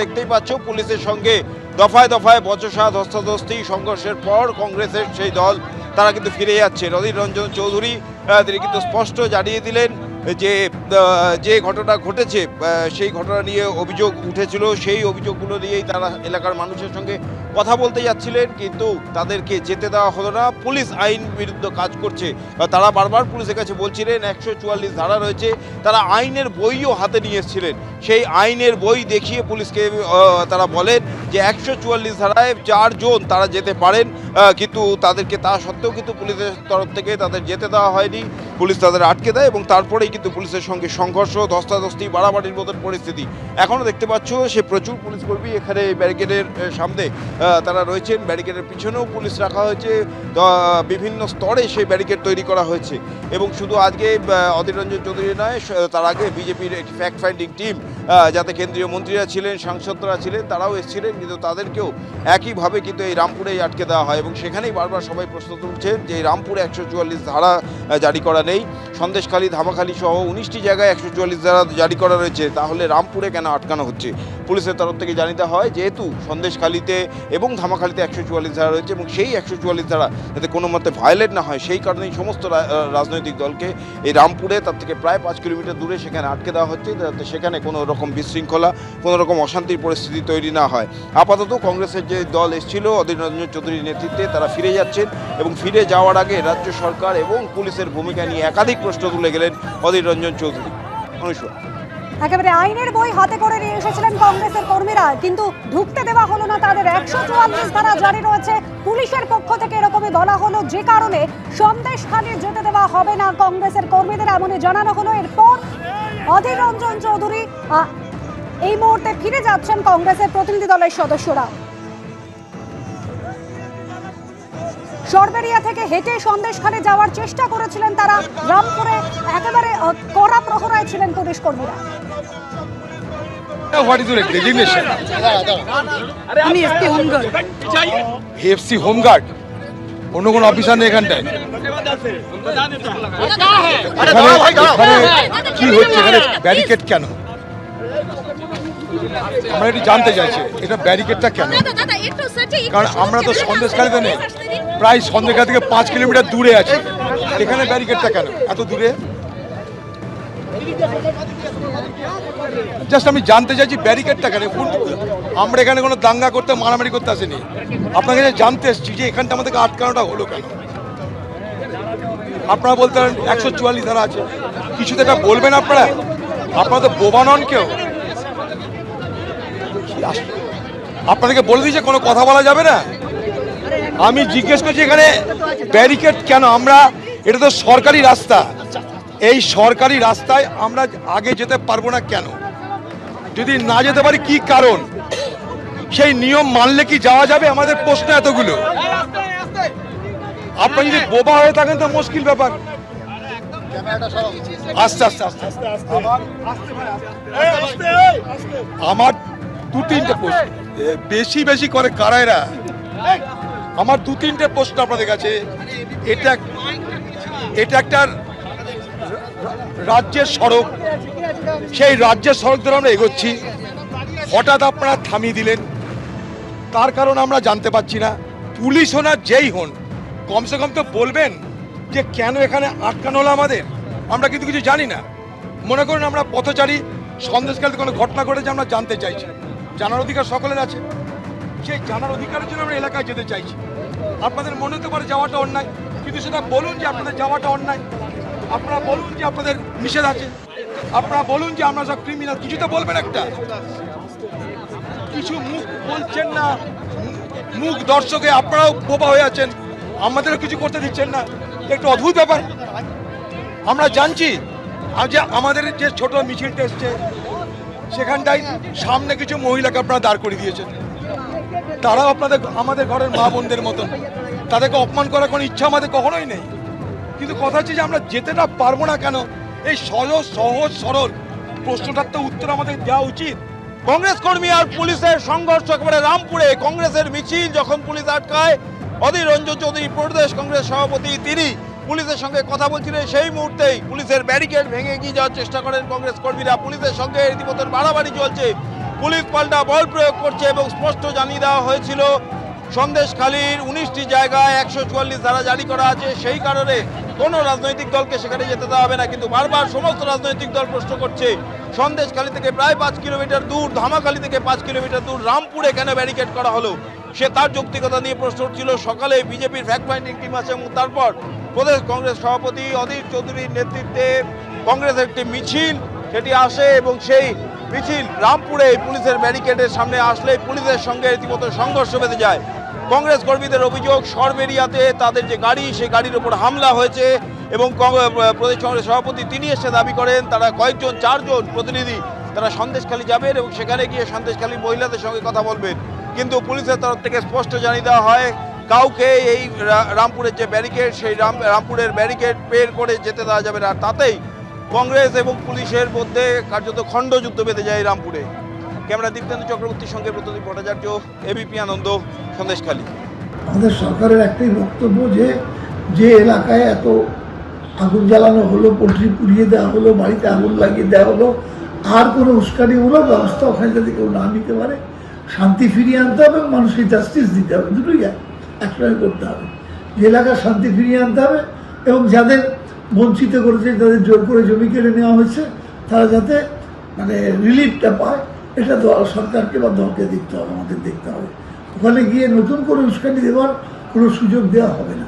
দেখতেই পাচ্ছ পুলিশের সঙ্গে দফায় দফায় বচসা ধস্তাধস্তি সংঘর্ষের পর কংগ্রেসের সেই দল, তারা কিন্তু ফিরে যাচ্ছে। রদির রঞ্জন চৌধুরী তিনি কিন্তু স্পষ্ট জানিয়ে দিলেন যে যে ঘটনা ঘটেছে সেই ঘটনা নিয়ে অভিযোগ উঠেছিল, সেই অভিযোগগুলো নিয়েই তারা এলাকার মানুষের সঙ্গে কথা বলতে যাচ্ছিলেন, কিন্তু তাদেরকে যেতে দেওয়া হলো না। পুলিশ আইন বিরুদ্ধ কাজ করছে। তারা বারবার পুলিশের কাছে বলছিলেন, একশো চুয়াল্লিশ ধারা রয়েছে, তারা আইনের বইও হাতে নিয়ে এসেছিলেন। সেই আইনের বই দেখিয়ে পুলিশকে তারা বলেন যে একশো চুয়াল্লিশ ধারায় চারজন তারা যেতে পারেন কিন্তু তাদেরকে তা সত্ত্বেও কিন্তু পুলিশের তরফ থেকে তাদের যেতে দেওয়া হয়নি। পুলিশ তাদের আটকে দেয় এবং তারপরেই কিন্তু পুলিশের সঙ্গে সংঘর্ষ, ধস্তাধস্তি, বাড়াবাড়ির মতন পরিস্থিতি। এখনও দেখতে পাচ্ছ সে প্রচুর পুলিশ কর্মী এখানে ব্যারিকেডের সামনে তারা রয়েছেন। ব্যারিকেডের পিছনেও পুলিশ রাখা হয়েছে। বিভিন্ন স্তরে সেই ব্যারিকেড তৈরি করা হয়েছে। এবং শুধু আজকে অধীর রঞ্জন চৌধুরী নয় তার আগে বিজেপির একটি ফ্যাক্ট ফাইন্ডিং টিম যাতে কেন্দ্রীয় মন্ত্রীরা ছিলেন, সাংসদরা ছিলেন, তারাও এসেছিলেন। কিন্তু তাদেরকেও একইভাবে কিন্তু এই রামপুরেই আটকে দেওয়া হয় এবং সেখানেই বারবার সবাই প্রশ্ন তুলছেন যে রামপুরে একশো চুয়াল্লিশ ধারা জারি করা নেই। সন্দেশখালী, ধামাখালী সহ উনিশটি জায়গায় একশো চুয়াল্লিশ ধারা জারি করা রয়েছে। তাহলে রামপুরে কেন আটকানো হচ্ছে? পুলিশের তরফ থেকে জানিতে হয়, যেহেতু সন্দেশখালীতে এবং ধামাখালীতে একশো চুয়াল্লিশ ধারা রয়েছে এবং সেই একশো চুয়াল্লিশ ধারা যাতে কোনো মতে ভায়োলেট না হয়, সেই কারণেই সমস্ত রাজনৈতিক দলকে এই রামপুরে, তার থেকে প্রায় পাঁচ কিলোমিটার দূরে সেখানে আটকে দেওয়া হচ্ছে, যাতে সেখানে কোনো রকম বিশৃঙ্খলা, কোনো রকম অশান্তির পরিস্থিতি তৈরি না হয়। আপাতত কংগ্রেসের যে দল এসেছিল, অধীর রঞ্জন চৌধুরীর নেতৃত্বে, তারা ফিরে যাচ্ছেন এবং ফিরে যাওয়ার আগে রাজ্য সরকার এবং পুলিশের ভূমিকা নিয়ে একাধিক প্রশ্ন তুলে গেলেন অধীর রঞ্জন চৌধুরী। অনুষ্ঠ একেবারে আইনের বই হাতে করে নিয়ে এসেছিলেন কংগ্রেসের কর্মীরা, কিন্তু ঢুকতে দেওয়া হলো না তাদের। একশো চুয়াল্লিশ ধারা জারি রয়েছে। পুলিশের পক্ষ থেকে এরকমই বলা হলো, যে কারণে সন্দেশ খালি যেতে দেওয়া হবে না কংগ্রেসের কর্মীদের, এমনই জানানো হলো। এরপর অধীর রঞ্জন চৌধুরী এই মুহূর্তে ফিরে যাচ্ছেন কংগ্রেসের প্রতিনিধি দলের সদস্যরা। সরবেরিয়া থেকে হেঁটে সন্দেশখানে যাওয়ার চেষ্টা করেছিলেন তারা। রামপুরে একেবারে কড়া প্রহরায় ছিলেন পুলিশ কর্মীরা। What is your designation? আমি SP home guard FC home guard অন্য কোনো অফিসার নেই এখানটায়? এখানে এখানে কি হচ্ছে? এখানে ব্যারিকেড কেন? আমরা একটু জানতে চাইছি এটা ব্যারিকেডটা কেন? কারণ আমরা তো সন্দেশকারীতে নেই। প্রায় সন্দেশকারী থেকে পাঁচ কিলোমিটার দূরে আছি। এখানে ব্যারিকেডটা কেন? এত দূরে? জাস্ট আমি জানতে চাইছি ব্যারিকেডটা কেন? আমরা এখানে কোনো দাঙ্গা করতে, মারামারি করতে আসিনি। আপনাকে যে জানতে এসেছি যে এখানটা আমাদেরকে আটকানোটা হলো কেন? আপনারা বলতে পারেন একশো চুয়াল্লিশ ধারা আছে। কিছু এটা বলবেন আপনারা? আপনারা তো বোবা নন কেউ। আপনাদেরকে বলে দিয়েছে কোনো কথা বলা যাবে না। আমি জিজ্ঞেস করছি এখানে ব্যারিকেড কেন? আমরা এটা তো সরকারি রাস্তা। এই সরকারি রাস্তায় আমরা আগে যেতে পারব না কেন? যদি না যেতে পারি কি কারণ? সেই নিয়ম মানলে কি যাওয়া যাবে? আমাদের প্রশ্ন এতগুলো। আপনি যদি বোবা হয়ে থাকেন তো মুশকিল ব্যাপার। আমার দু তিনটে প্রশ্ন। বেশি বেশি করে কারায়রা আমার দু তিনটে প্রশ্ন আপনাদের কাছে। এটা এটা একটা রাজ্যের সড়ক, সেই রাজ্যের সড়ক ধরে আমরা এগোচ্ছি। হঠাৎ আপনারা থামিয়ে দিলেন। তার কারণ আমরা জানতে পারছি না। পুলিশ হন আর যেই হন, কমসে কম তো বলবেন যে কেন এখানে আটকানো হলো আমাদের? আমরা কিন্তু কিছু জানি না। মনে করুন আমরা পথচারী সন্দেশকালে কোনো ঘটনা ঘটেছে আমরা জানতে চাইছি। জানার অধিকার সকলের আছে। সেই জানার অধিকারের জন্য আমরা এলাকায় যেতে চাইছি। আপনাদের মনে হতে পারে যাওয়াটা অন্যায়, কিন্তু সেটা বলুন যে আপনাদের যাওয়াটা অন্যায়। আপনারা বলুন যে আপনাদের নিষেধ আছে। আপনারা বলুন যে আমরা সব ক্রিমিনাল কিছু তো বলবেন একটা। কিছু মুখ বলছেন না। মুখ দর্শকে আপনারাও বোবা হয়ে আছেন। আমাদেরও কিছু করতে দিচ্ছেন না। একটু অদ্ভুত ব্যাপার। আমরা জানছি যে আমাদের যে ছোট মিছিলটা এসছে, সেখানটায় সামনে কিছু মহিলাকে আপনারা দাঁড় করে দিয়েছেন। তারাও আপনাদের, আমাদের ঘরের মা বোনদের মতন। তাদেরকে অপমান করার কোনো ইচ্ছা আমাদের কখনোই নেই। কিন্তু কথা হচ্ছে যে আমরা যেতে না পারব না কেন? এই সহজ সহজ, সরল প্রশ্নটার তো উত্তর আমাদের দেওয়া উচিত। কংগ্রেস কর্মী আর পুলিশের সংঘর্ষ একেবারে রামপুরে। কংগ্রেসের মিছিল যখন পুলিশ আটকায়, অধীর রঞ্জন চৌধুরী প্রদেশ কংগ্রেস সভাপতি, তিনি পুলিশের সঙ্গে কথা বলছিলেন সেই মুহূর্তেই পুলিশের ব্যারিকেড ভেঙে এগিয়ে যাওয়ার চেষ্টা করেন কংগ্রেস কর্মীরা। পুলিশের সঙ্গে রীতিমতো বাড়াবাড়ি চলছে। পুলিশ পাল্টা বল প্রয়োগ করছে এবং স্পষ্ট জানিয়ে দেওয়া হয়েছিল সন্দেশখালীর উনিশটি জায়গায় একশো চুয়াল্লিশ ধারা জারি করা আছে। সেই কারণে কোনো রাজনৈতিক দলকে সেখানে যেতে দেওয়া হবে না। কিন্তু বারবার সমস্ত রাজনৈতিক দল প্রশ্ন করছে, সন্দেশখালী থেকে প্রায় পাঁচ কিলোমিটার দূর, ধামাখালী থেকে পাঁচ কিলোমিটার দূর, রামপুরে কেন ব্যারিকেড করা হলো? সে তার যৌক্তিকতা নিয়ে প্রশ্ন উঠছিল। সকালে বিজেপির ফ্যাক্ট ফাইন্ডিং টিম আছে এবং তারপর প্রদেশ কংগ্রেস সভাপতি অধীর চৌধুরীর নেতৃত্বে কংগ্রেসের একটি মিছিল, সেটি আসে এবং সেই মিছিল রামপুরে পুলিশের ব্যারিকেডের সামনে আসলে পুলিশের সঙ্গে রীতিমতো সংঘর্ষ বেঁধে যায়। কংগ্রেস কর্মীদের অভিযোগ, সরবেরিয়াতে তাদের যে গাড়ি, সেই গাড়ির ওপর হামলা হয়েছে এবং প্রদেশ কংগ্রেস সভাপতি তিনি এসে দাবি করেন, তারা কয়েকজন, চারজন প্রতিনিধি তারা সন্দেশখালী যাবেন এবং সেখানে গিয়ে সন্দেশখালী মহিলাদের সঙ্গে কথা বলবেন। কিন্তু পুলিশের তরফ থেকে স্পষ্ট জানিয়ে দেওয়া হয়, কাউকে এই রামপুরের যে ব্যারিকেড, সেই রাম রামপুরের ব্যারিকেড পের করে যেতে দেওয়া যাবে না। তাতেই কংগ্রেস এবং পুলিশের মধ্যে কার্যত খণ্ডযুদ্ধ বেঁধে যায় রামপুরে। ক্যামেরা দীপ্তেন্দু চক্রবর্তীর সঙ্গে প্রতিদিন ভট্টাচার্য এবিপি আনন্দ, সন্দেশখালী। আমাদের সরকারের একটাই বক্তব্য যে যে এলাকায় এত আগুন জ্বালানো হলো, পোলট্রি পুড়িয়ে দেওয়া হলো, বাড়িতে আগুন লাগিয়ে দেওয়া হলো, আর কোনো উস্কানিমূলক ব্যবস্থা ওখানে যাতে কেউ না নিতে পারে, শান্তি ফিরিয়ে আনতে হবে এবং মানুষকে জাস্টিস দিতে হবে। দুটোই এক, একসঙ্গে করতে হবে। যে এলাকার শান্তি ফিরিয়ে আনতে হবে এবং যাদের বঞ্চিত করেছে, তাদের জোর করে জমি কেড়ে নেওয়া হয়েছে, তারা যাতে মানে রিলিফটা পায়, এটা সরকারকে বা দলকে দেখতে হবে, আমাদের দেখতে হবে। ওখানে গিয়ে নতুন করে উস্কানি দেওয়ার কোনো সুযোগ দেওয়া হবে না।